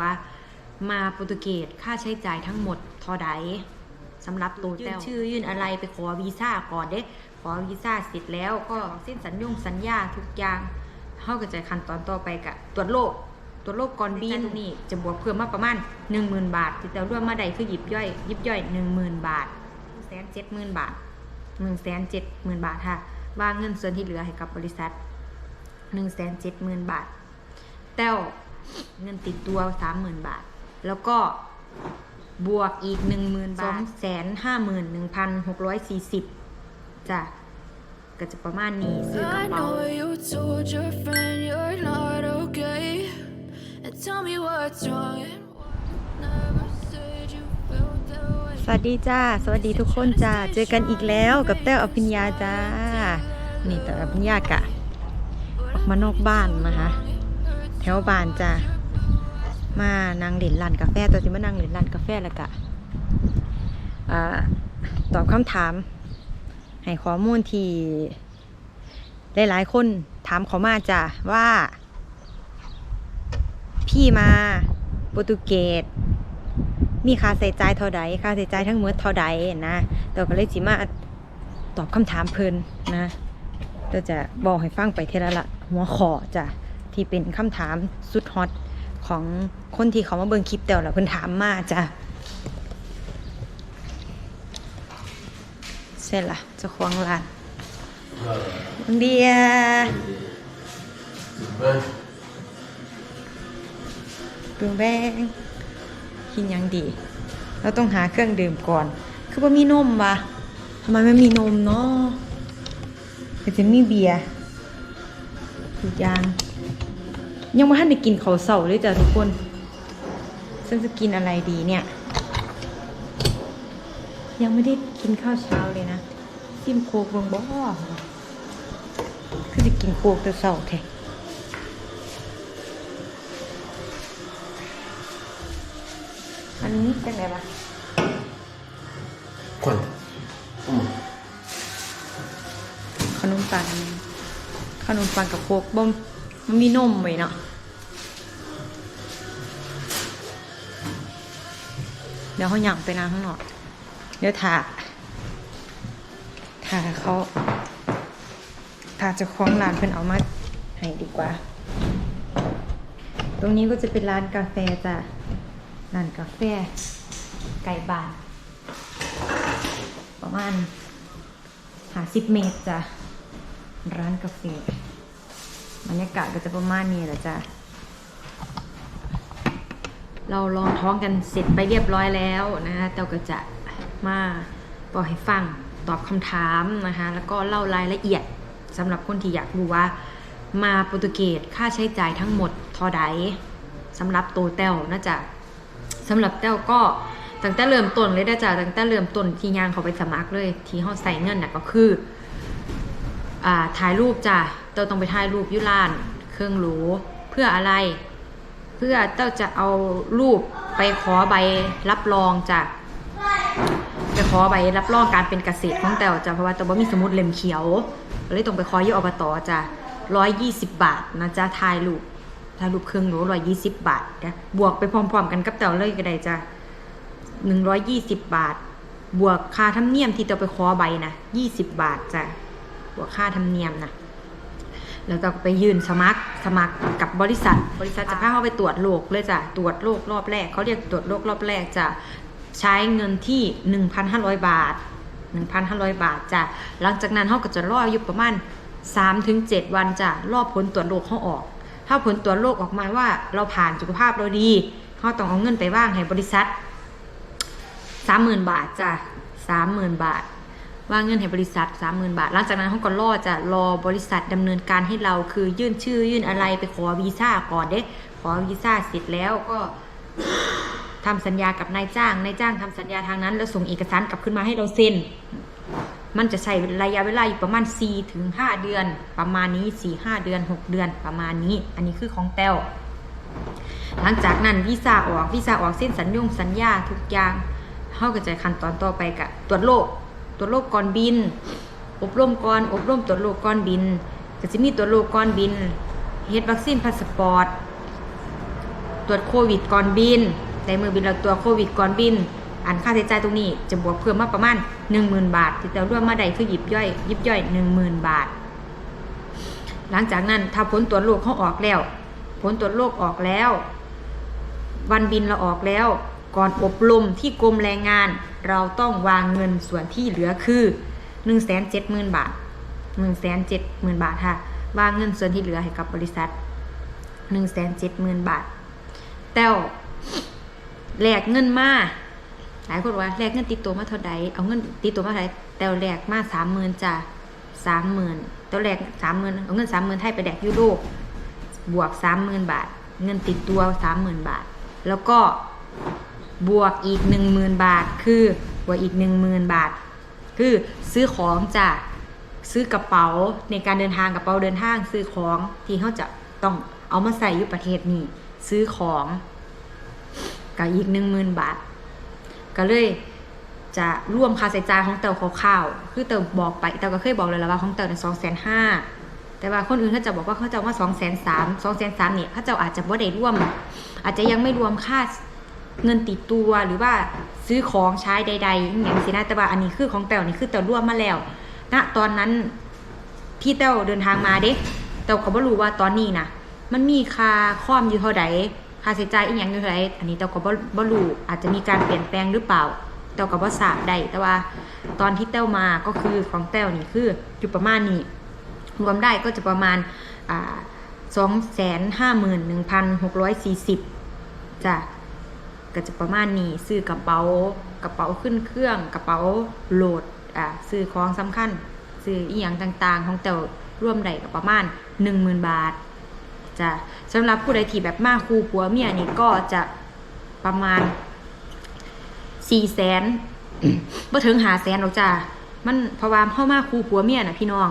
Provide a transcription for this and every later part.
ว่า มาโปรตุเกสค่าใช้จ่ายทั้งหมดเท่าใดสำหรับตัวยื่นชื่อยื่นอะไรไปขอวีซ่าก่อนเด้ขอวีซ่าเสร็จแล้วก็เส้นสัญญงสัญญาทุกอย่างเข้าก็จขั้นตอนต่อไปกะตรวจโรคตรวจโรคก่อนบินนี่จะบวกเพิ่มมาประมาณ 10,000 บาท ที่แต่รวมมาได้คือหยิบย่อยยิบย่อย 10,000 บาทแสนเจ็ดหมื่นบาทหนึ่งแสนเจ็ดหมื่นบาทค่ะว่างเงินส่วนที่เหลือให้กับบริษัทหนึ่งแสนเจ็ดหมื่นบาท แต้ว เงินติดตัวสามหมื่นบาท แล้วก็บวกอีกหนึ่งหมื่นบาทสองแสนห้าหมื่นหนึ่งพันหกร้อยสี่สิบจ้ะก็จะประมาณนี้ซื้อกระ I เป๋า know you told your friend you're not okay. And tell me what's wrong and what never said you felt that way. สวัสดีจ้า สวัสดีทุกคนจ้า เจอกันอีกแล้วกับแต้วอภิญญาจ้า นี่แต่อภิญญากะ ออกมานอกบ้านนะคะ แถวบ้านจ้า มานั่งเล่นร้านกาแฟตัวจิมานั่งเล่นร้านกาแฟแล้วกะตอบคำถาม ให้ข้อมูลที่หลายๆคนถามเขามาจ้ะว่า พี่มาโปรตุเกสมีค่าใช้จ่ายเท่าใดค่าใช้จ่ายทั้งหมดเท่าใดนะเราก็เลยสิมาตอบคำถามเพลินนะเราจะบอกให้ฟังไปเทละละหัวข้อจ้ะที่เป็นคำถามสุดฮอต ของคนที่เขามาเบิ่งคลิปแต่ละเพิ่นถามมาจ้ะเสร็จละเจะควงร้านบางเดีย Bem, ปรุงแบงกินหยังดี เราต้องหาเครื่องดื่มก่อน คือว่ามีนมวะทำไมไม่มีนมเนาะก็จะมีเบียร์ทุกอย่าง ยังไม่ทันได้กินข้าวเสาเลยจ้ะทุกคนฉันจะกินอะไรดีเนี่ย ยังไม่ได้กินข้าวเช้าเลยนะซิมโคกลงบ่คือจะกินโคกแต่เสาแท้อันนี้เป็นไงล่ะ quanto? Uma. ขนมปังขนมปังกับโคกบ่ม มันมีนมไว้เนาะเดี๋ยวเขาหยั่งไปนางข้างนอก เดี๋ยวถาถาเขาถาจะคล้องร้านเพิ่อนเอามาให้ดีกว่า ตรงนี้ก็จะเป็นร้านกาแฟจ้ะ ร้านกาแฟ ไก่บาน ประมาณหาสิบเมตรจ้ะ ร้านกาแฟ บรรยากาศก็จะประมาณนี้แหละจ้ะ เราลองท้องกันเสร็จไปเรียบร้อยแล้วนะคะแต่ก็จะมาบอกให้ฟังตอบคำถามนะคะ แล้วก็เล่ารายละเอียดสำหรับคนที่อยากรู้ว่า มาโปรตุเกสค่าใช้จ่ายทั้งหมดท่าใดสำหรับตัวแต้วนะจ๊ะสำหรับแต้วก็ตั้งแต่เริ่มต้นเลยนะจ๊ะตั้งแต่เริ่มต้นที่ยางเขาไปสมัครเลย ที่เขาใส่เงินน่ะก็คืออ่าถ่ายรูปจ้ะ ต้าต้องไปถ่ายรูปยุลาน เครื่องหรูเพื่ออะไร เพื่อเต้าจะเอารูปไปขอใบรับรองจากไปขอใบรับรองการเป็นเกษตรของแต้วจ้ะเพราะว่าแต้วบ่มีสมุดเล่มเขียวเลยต้องไปขออยู่อบตจ้ะร้อยยี่สิบบาทนะจ๊ะถ่ายรูปถ่ายรูปเครื่องหรูร้อยยี่สิบบาทนะบวกไปพร้อมๆกันกับเต่าเลยก็ได้จ้ะหนึ่งร้อยยี่สิบบาท บวกค่าธรรมเนียมที่เต่าไปขอใบนะยี่สิบบาทจ้ะบวกค่าธรรมเนียมนะ แล้วก็ไปยื่นสมัครสมัครกับบริษัท บริษัทจะพาเข้าไปตรวจโรคเลยจ้ะตรวจโรครอบแรกเขาเรียกตรวจโรครอบแรกจะใช้เงินที่หนึ่งพันห้าร้อยบาทหนึ่งพันห้าร้อยบาทจ้ะหลังจากนั้นเขาก็จะรออยู่ประมาณสามถึงเจ็ดวันจ้ะรอผลตรวจโรคเขาออก ถ้าผลตรวจโรคออกมาว่าเราผ่านสุขภาพเราดีเขาต้องเอาเงินไปว่างให้บริษัทสามหมื่นบาทจ้ะสามหมื่นบาท ว่างเงินให้บริษัทสามหมื่นบาท หลังจากนั้นเขาก็รอจะรอบริษัทดำเนินการให้เราคือยื่นชื่อยื่นอะไรไปขอวีซ่าก่อนเด้ขอวีซ่าเสร็จแล้วก็ทำสัญญากับนายจ้าง นายจ้างทำสัญญาทางนั้น แล้วส่งเอกสารกลับขึ้นมาให้เราเซ็น มันจะใช้ระยะเวลาอยู่ประมาณ4ถึง5เดือน ประมาณนี้4 5เดือน 6 เดือนประมาณนี้ อันนี้คือของแต้วหลังจากนั้นวีซ่าออกวีซ่าออกเส้นสัญญงสัญญาทุกอย่างเข้าก็จะขั้นตอนต่อไปกับตรวจโรค ตรวจโรคก่อนบิน อบรมก่อนอบรมตรวจโรคก่อนบินก็จะมีตรวจโรคก่อนบินเฮ็ดวัคซีนพาสปอร์ตตรวจโควิดก่อนบินแต่มือบินเราตัวจโควิดก่อนบิน อันค่าใช้จ่ายตรงนี้จะบวกเพิ่มมาประมาณ 10,000 บาท ที่แต่รวมมาได้คือหยิบย่อยยิบย่อย 10,000 บาท หลังจากนั้นถ้าผลตรวจโรคเขาออกแล้ว ผลตรวจโรคออกแล้ว วันบินเราออกแล้ว ก่อนอบรมที่กรมแรงงาน เราต้องวางเงินส่วนที่เหลือคือ 1 7 0 0 0 0 บาท 1 7 0 0 0 0 บาทค่ะ วางเงินส่วนที่เหลือให้กับบริษัท 1 7 0 0 0 0 บาท แต้วแลกเงินมาหลายคนว่าแลกเงินติดตัวมาเท่าใดเอาเงินติดตัวมาเท่าใดแต้วแลกมาสามหมื่นจ้ะสามหมื่นแต้วแลกสามหมื่นเอาเงินสามหมื่นให้ไปแลกยูโรบวกสามหมื่นบาท เงินติดตัวสามหมื่นบาท แล้วก็ บวกอีกหนึ่งหมื่นบาท คือบวกอีกหนึ่งหมื่นบาท คือซื้อของจ้ะซื้อกระเป๋าในการเดินทางกระเป๋าเดินทางซื้อของที่เขาจะต้องเอามาใส่อยู่ประเทศนี้ ซื้อของกับอีกหนึ่งหมื่นบาท ก็เลยจะร่วมค่าใช้จ่ายของเต่าคร่าวๆคือเต่าบอกไปเต่าก็เคยบอกเลยแล้วว่าของเต่าเนี่ยสองแสนห้าแต่ว่าคนอื่นเขาจะบอกว่าเขาจะว่าสองแสนสามสองแสนสามเนี่ยเขาจะอาจจะบ่ได้ร่วม อาจจะยังไม่รวมค่า เงินติดตัวหรือว่าซื้อของใช้ใดๆอย่างนี้สินะแต่ว่าอันนี้คือของเต่านี่คือเต่าร่วมมาแล้วณตอนนั้นที่เต่าเดินทางมาเด็กเต่าก็บ่รู้ว่าตอนนี้นะมันมีค่าคอมอยู่เท่าใดค่าใช้จ่ายอีกอย่างอยู่เท่าใดอันนี้เต่าก็บ่บ่รู้อาจจะมีการเปลี่ยนแปลงหรือเปล่าเต้ากับว่าทราบได้แต่ว่าตอนที่เต้ามาก็คือของเต้านี่คืออยู่ประมาณนี้รวมได้ก็จะประมาณสองแสนห้าหมื่นหนึ่งพันหกร้อยสี่สิบจ้ะ ก็จะประมาณนี้ซื้อกระเป๋ากระเป๋าขึ้นเครื่องกระเป๋าโหลดอ่าซื้อของสำคัญซื้ออีหยังต่างๆ ของเต้าร่วมได้กับประมาณหนึ่งหมื่นบาทจะสำหรับผู้ใดที่แบบมาคู่ผัวเมียนี่ก็จะประมาณสี่แสนบ่ถึงหาแสนหรอกจ้ามันพราะว่าเฮามาคู่ผัวเมียนะพี่น้อง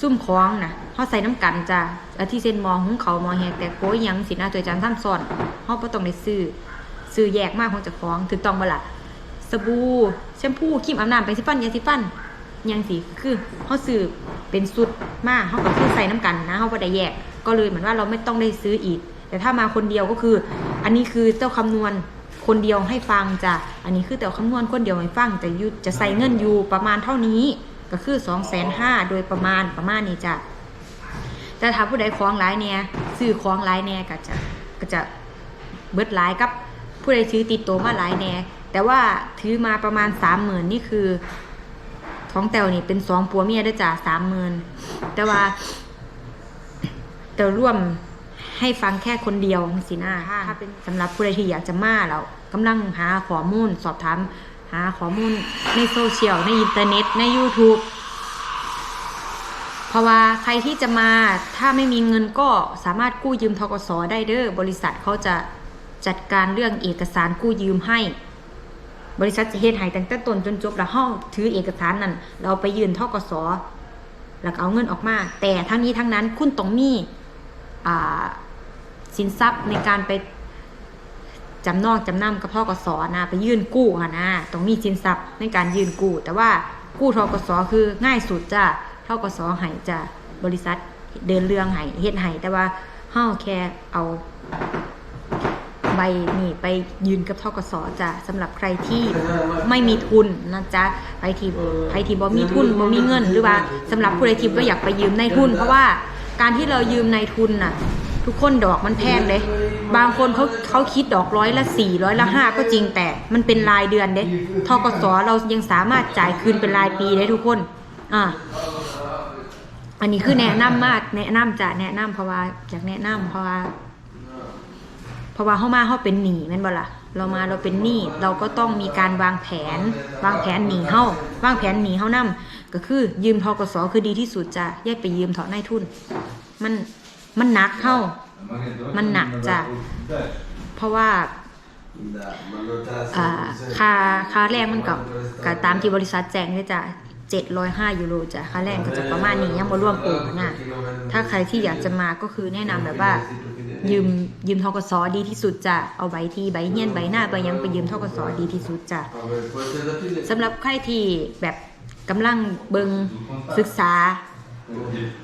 ซุ่มคล้องนะเฮาใส่น้ำกันจ้าอาทิเส้นมองหุงเขามองแหกแต่โกยยังสินะตัวจานซ้ำซ้อนเฮาบ่ต้องได้ซื้อ ซื้อแยกมากของเจ้าของถูกต้องบ่ล่ะสบู่แชมพูครีมอาบน้ำแปรงสีฟันยาสีฟันยังสิคือเฮาซื้อเป็นสุดมากเฮาก็คือใส่น้ำกันนะเฮาบ่ได้แยกก็เลยเหมือนว่าเราไม่ต้องได้ซื้ออีก แต่ถ้ามาคนเดียวก็คือ อันนี้คือเจ้าคำนวณคนเดียวให้ฟังจ้ะอันนี้คือแต่คำนวณคนเดียวให้ฟังจะยุจะใส่เงินอยู่ประมาณเท่านี้ก็คือ2องแสนห้าโดยประมาณประมาณนี้จ้ะแต่ถ้าผู้ใดคล้องหลายเนี่ยซื้อคล้องหลายเนี่ยก็จะก็จะเบิดหลายกับ ผู้ใดซื้อติดตัวมาหลายแน่แต่ว่าถือมาประมาณสามหมื่นนี่คือท้องแตวนี่เป็นสองปัวเมียด้วยจ้ะสามหมื่นแต่ว่าแต่ร่วมให้ฟังแค่คนเดียวสินะถ้าเป็นสำหรับผู้ใดที่อยากจะมาเรากำลังหาข้อมูล สอบถามหาข้อมูลในโซเชียลในอินเทอร์เน็ตใน YouTube เพราะว่าใครที่จะมาถ้าไม่มีเงินก็สามารถกู้ยืมทกสได้เด้อบริษัทเขาจะ จัดการเรื่องเอกสารกู้ยืมให้ บริษัทจะเฮ็ดให้ตั้งแต่ต้นจนจบแล้วเฮาถือเอกสารนั้นเราไปยื่นทกสแล้วเอาเงินออกมา แต่ทั้งนี้ทั้งนั้นคุณต้องมีสินทรัพย์ในการไปจำนองจำนำกับทกสนะไปยื่นกู้ค่ะนะต้องมีสินทรัพย์ในการยื่นกู้ แต่ว่ากู้ทกสคือง่ายสุดจ้ะทกสให้จะบริษัทเดินเรื่องให้เฮ็ดให้แต่ว่าเฮาแค่เอา ใบนี่ไปยืนกับทกสจ้ะสำหรับใครที่ไม่มีทุนนะจ๊ะใครที่ใครที่บ่มีทุนบ่มีเงิน หรือว่าสำหรับผู้ใดที่ก็อยากไปยืมในทุน เพราะว่าการที่เรายืมในทุนน่ะทุกคนดอกมันแพงเลย บางคนเขาเขาคิดดอกร้อยละสี่ร้อยละห้าก็จริงแต่มันเป็นรายเดือนเด้ทกสเรายังสามารถจ่ายคืนเป็นรายปีได้ทุกคน อ่า อันนี้คือแนะนำมาก แนะนำจะแนะนำเพราะว่าอยากแนะนำเพราะว่า เพราะว่าเขามาเขาเป็นหนี้แม่นบ่ล่ะเรามาเราเป็นหนี้เราก็ต้องมีการวางแผน วางแผนหนีเฮาวางแผนหนีเฮานํก็คือยืมทกสคือดีที่สุดจ้ะแยกไปยืมเถาะนายทุน มันมันหนักเฮามันหนักจ้ะเพราะว่าค่าค่าแรงมันกับกับตามที่บริษัทแจ้งเลยจ้ะ705ยูโรจ้ะค่าแรงก็จะประมาณนี้ยังบ่รวมโปรนะถ้าใครที่อยากจะมาก็คือแนะนำแบบว่า ยืมยืมทกสดีที่สุดจ้ะเอาใบที่ใบเฮียนใบหน้าใบยังไปยืมทกสดีที่สุดจ้ะสำหรับใครที่แบบกำลังเบิงศึกษา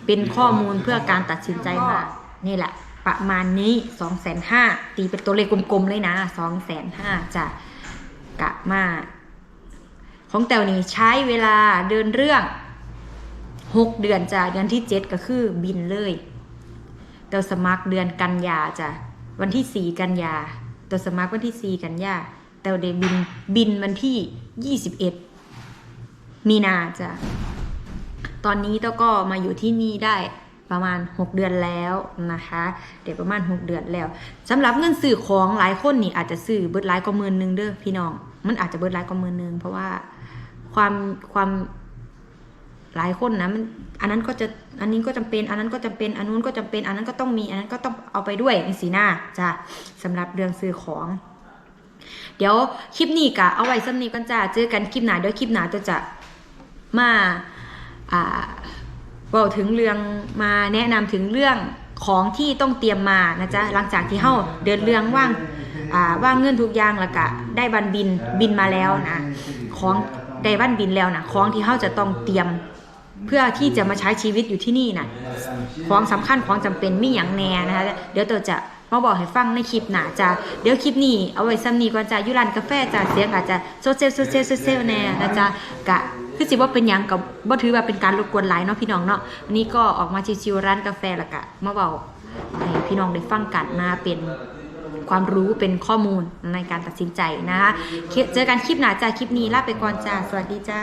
เป็นข้อมูลเพื่อการตัดสินใจมานี่แหละ ประมาณนี้2องแสนห้าตีเป็นตัวเลขกลมๆเลยนะ2องแสนห้าจะกะมาของแตวนี้ใช้เวลาเดินเรื่อง6เดือนจ้ะเดือนที่7ก็คือบินเลย ตัวสมัครเดือนกันยาจ้ะวันที่4กันยาแตวสมัครวันที่4กันยาแตวเดบินบินวันที่21มีนาจ้ะตอนนี้เต้าก็มาอยู่ที่นี่ได้ประมาณ 6 เดือนแล้วนะคะ เดี๋ยวประมาณ 6 เดือนแล้วสำหรับเงินซื้อของหลายคนนี่อาจจะซื้อเบิดหลายกว่าหมื่นนึงเด้อพี่น้อง มันอาจจะเบิดหลายกว่าหมื่นนึงเพราะว่าความความ หลายคนนะมันอันนั้นก็จะอันนี้ก็จำเป็น อันนั้นก็จำเป็นอันนู้นก็จำเป็น อันนั้นก็ต้องมี อันนั้นก็ต้องเอาไปด้วยนี่สีหน้าจ้ะสำหรับเรื่องซื้อของ เดี๋ยวคลิปนี้กะเอาไว้ซ้ำนี้กันจ้าเจอกันคลิปหน้าเดี๋ยวคลิปหน้าตัวจะมาอ่าบอกถึงเรื่องมาแนะนำถึงเรื่องของที่ต้องเตรียมมานะจ๊ะหลังจากที่เฮาเดินเรื่องว่างอ่าว่างเงินทุกอย่างแล้วก็ได้บันบินบินมาแล้วนะของได้บันบินแล้วนะของที่เฮาจะต้องเตรียม เพื่อที่จะมาใช้ชีวิตอยู่ที่นี่นะของสำคัญของจำเป็นมีอย่างแน่นะคะ เดี๋ยวตัวจะมาบอกให้ฟังในคลิปหนาจ้ะเดี๋ยวคลิปนี้เอาไว้ซ้ำนี้ก่อนจ้ะอยุรันกาแฟจ้ะเสียงอาจจะโซเซลโซเซลโซเซลแน่นะจ๊ะกะคือสิว่าเป็นหยังกับบ่ถือว่าเป็นการรบกวนหลายเนาะพี่น้องเนาะวันนี้ก็ออกมาชิวๆร้านกาแฟแล้วกะมาบอกให้พี่น้องได้ฟังกันนะเป็นความรู้เป็นข้อมูลในการตัดสินใจนะคะเจอกันคลิปหนาจ้าคลิปนี้ลาไปก่อนจ้าสวัสดีจ้า